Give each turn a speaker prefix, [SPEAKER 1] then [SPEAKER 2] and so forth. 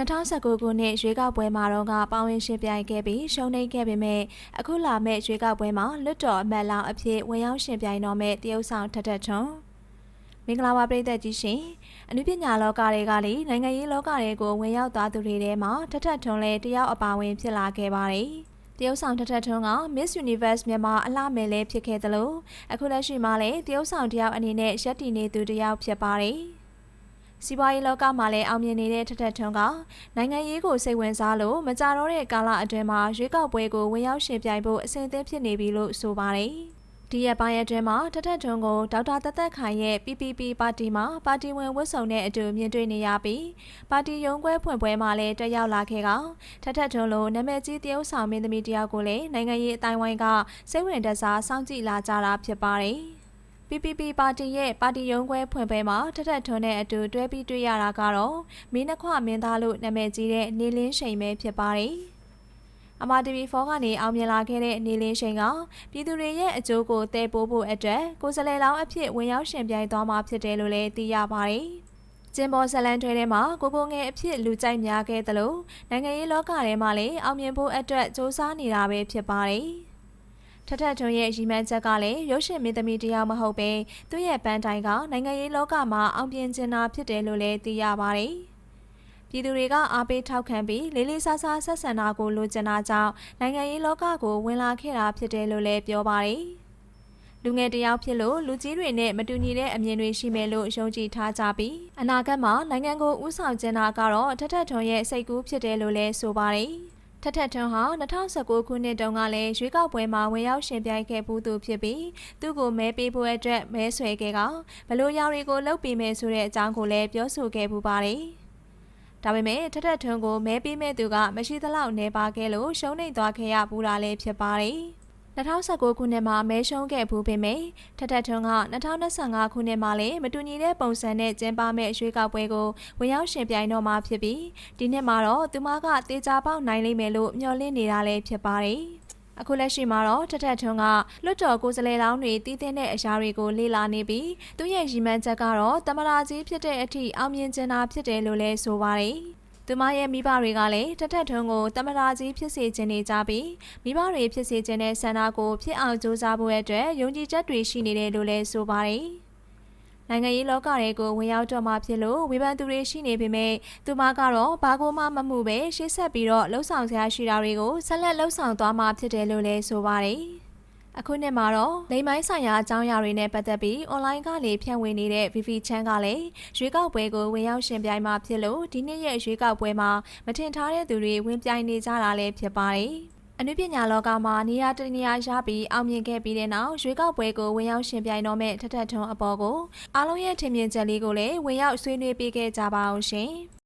[SPEAKER 1] 2019ခုနှစ်ရွေးကောက်ပွဲမှာတော့ကပါဝင်ရှင်ပြိုင်ခဲ့ပြီးရှုံးနိမ့်ခဲ့ပေမဲ့အခုလာမဲ့ရွေးကောက်ပွဲမှာလွတ်တော်အမတ်လောင်အဖြစ်ဝင်ရောက်ရှင်ပြိုင်တော့မဲ့တရုတ်ဆောင်ထက်ထက်ထွန်းမင်္ဂလာပါပရိသတ်ကြီးရှင်အနုပညာလောကတွေကလေနိုင်ငံရေးလောကတွေကိုဝင်ရောက်သွားသူတွေထဲမှာထက်ထက်ထွန်းလည်းတယောက်အပါဝင်ဖြစ်လာခဲ့ပါတယ်တရုတ်ဆောင်ထထထွန်းက Miss Universe မြန်မာအလှမယ်လည်းဖြစ်ခဲ့သလိုအခုလက်ရှိမှာလည်းတရုတ်ဆောင်တယောက်အနေနဲ့ရက်တည်နေသူတယောက်ဖြစ်ပါတယ်။ စီးပွားရေးလောကမှာလည်းအောင်မြင်နေတဲ့ထထထွန်းကနိုင်ငံရေးကိုစိတ်ဝင်စားလို့မကြတော့တဲ့ကာလအတွင်းမှာရွေးကောက်ပွဲကိုဝင်ရောက်ရှင်ပြိုင်ဖို့အဆင်သင့်ဖြစ်နေပြီလို့ဆိုပါတယ်။ဒီရက်ပိုင်းအတွင်းမှာထထထွန်းကိုဒေါက်တာတသက်ခိုင်ရဲ့ PPP ပါတီမှာပါတီဝင်ဝတ်ဆောင်တဲ့အတူမြင်တွေ့နေရပြီးပါတီရုံးခွဲဖွင့်ပွဲမှာလည်းတက်ရောက်လာခဲ့ကထထထွန်းလိုနာမည်ကြီးတရုတ်ဆောင်မင်းသမီးတယောက်ကိုလည်းနိုင်ငံရေးအတိုင်းဝိုင်းကစိတ်ဝင်တစားစောင့်ကြည့်လာကြတာဖြစ်ပါတယ်။ PPP ပါတီရဲ့ပါတီရုံးခွဲဖွင့်ပွဲမှာထထထွန်းတဲ့အတူတွဲပြီးတွေ့ရတာကတော့မင်းနှခွမင်းသားလို့နာမည်ကြီးတဲ့နေလင်းရှိန်ပဲဖြစ်ပါတယ်။အမ TV4 ကနေအောင်မြင်လာခဲ့တဲ့နေလင်းရှိန်ကပြည်သူတွေရဲ့အကျိုးကိုတည်ပိုးဖို့အတွက်ကိုယ်စားလှယ်လောင်းအဖြစ်ဝင်ရောက်ရှင်ပြိုင်သွားမှာဖြစ်တယ်လို့လည်းသိရပါတယ်။ကျင်းပေါ်ဇလန်ထွဲထဲမှာကိုကိုငယ်အဖြစ်လူကြိုက်များခဲ့သလိုနိုင်ငံရေးလောကထဲမှာလည်းအောင်မြင်ဖို့အတွက်စ조사နေတာပဲဖြစ်ပါတယ်။ ထထထွန်းရဲ့ရီမန်းချက်ကလည်းရုပ်ရှင်မင်းသမီးတယောက်မဟုတ်ပဲသူ့ရဲ့ပန်းတိုင်ကနိုင်ငံရေးလောကမှာအောင်ပြင်းကျင်တာဖြစ်တယ်လို့လည်းသိရပါတယ်။ပြည်သူတွေကအားပေးထောက်ခံပြီးလေးလေးစားစားဆက်ဆံတာကိုလိုချင်တာကြောင့်နိုင်ငံရေးလောကကိုဝင်လာခဲ့တာဖြစ်တယ်လို့လည်းပြောပါတယ်။လူငယ်တယောက်ဖြစ်လို့လူကြီးတွေနဲ့မတူညီတဲ့အမြင်တွေရှိမယ်လို့ယုံကြည်ထားကြပြီးအနာဂတ်မှာနိုင်ငံကိုဥဆောင်ကျင်းတာကတော့ထထထွန်းရဲ့စိတ်ကူးဖြစ်တယ်လို့လည်းဆိုပါတယ်။ ထထထွန်းဟာ2019ခုနှစ်တုန်းကလည်းရွေးကောက်ပွဲမှာဝင်ရောက်ရှင်ပြိုင်ခဲ့ဘူးသူဖြစ်ပြီးသူ့ကိုမဲပေးဖို့အတွက်မဲဆွယ်ခဲ့ကဘလို့ရောင်တွေကိုလှုပ်ပေးမယ်ဆိုတဲ့အကြောင်းကိုလည်းပြောဆိုခဲ့ပူပါတယ်။ဒါပေမဲ့ထထထွန်းကိုမဲပေးမဲ့သူကမရှိသလောက်နေပါခဲ့လို့ရှုံးနိမ့်သွားခဲ့ရဘူးတာလည်းဖြစ်ပါတယ်။ 2019ခုနှစ်မှာမဲရှုံးခဲ့ဘူးပေမဲ့ထထထွန်းက2025ခုနှစ်မှာလည်းမတူညီတဲ့ပုံစံနဲ့ကျင်းပမဲ့ရွေးကောက်ပွဲကိုဝင်ရောက်ရှင်ပြိုင်တော့မှာဖြစ်ပြီးဒီနှစ်မှာတော့သူမကတေချာပေါက်နိုင်လိမ့်မယ်လို့မျှော်လင့်နေတာလည်းဖြစ်ပါတယ်။အခုလက်ရှိမှာတော့ထထထွန်းကလွတ်တော်ကိုယ်စားလှယ်လောင်းတွေတည်တဲ့အရာတွေကိုလေ့လာနေပြီးသူရဲ့ရည်မှန်းချက်ကတော့တမရာကြီးဖြစ်တဲ့အထိအောင်မြင်ကျင်တာဖြစ်တယ်လို့လည်းဆိုပါတယ်။ သူမရဲ့မိဘတွေကလည်းတထက်ထွန်းကိုတမရာကြီးဖြစ်စေခြင်းနေကြပြီးမိဘတွေဖြစ်စေခြင်းတဲ့ဆန္ဒကိုဖြစ်အောင်ကြိုးစားဖို့အတွက်ယုံကြည်ချက်တွေရှိနေတယ်လို့လည်းဆိုပါတယ်။နိုင်ငံရေးလောကတွေကိုဝင်ရောက်တော့မှဖြစ်လို့ဝေဖန်သူတွေရှိနေပေမဲ့သူမကတော့ဘာကိုမှမမှုပဲရှေ့ဆက်ပြီးတော့လှုပ်ဆောင်စရာရှိတာတွေကိုဆက်လက်လှုပ်ဆောင်သွားမှာဖြစ်တယ်လို့လည်းဆိုပါတယ်။ အခုနှစ်မှာတော့လိမ်မိုင်းဆိုင်ရာအကြောင်းအရာတွေနဲ့ပတ်သက်ပြီး online ကနေဖြန့်ဝေနေတဲ့ VV Chan ကလည်းရွေးကောက်ပွဲကိုဝင်ရောက်ရှင်ပြိုင်မှာဖြစ်လို့ဒီနှစ်ရဲ့ရွေးကောက်ပွဲမှာမထင်ထားတဲ့သူတွေဝင်ပြိုင်နေကြတာလည်းဖြစ်ပါတယ်။အနုပညာလောကမှာနေရာတနေရာရပြီးအောင်မြင်ခဲ့ပြီးတဲ့နောက်ရွေးကောက်ပွဲကိုဝင်ရောက်ရှင်ပြိုင်တော့မဲ့ထထထွန်းအပေါ်ကိုအားလုံးရဲ့ထင်မြင်ချက်လေးကိုလည်းဝင်ရောက်ဆွေးနွေးပေးခဲ့ကြပါအောင်ရှင်။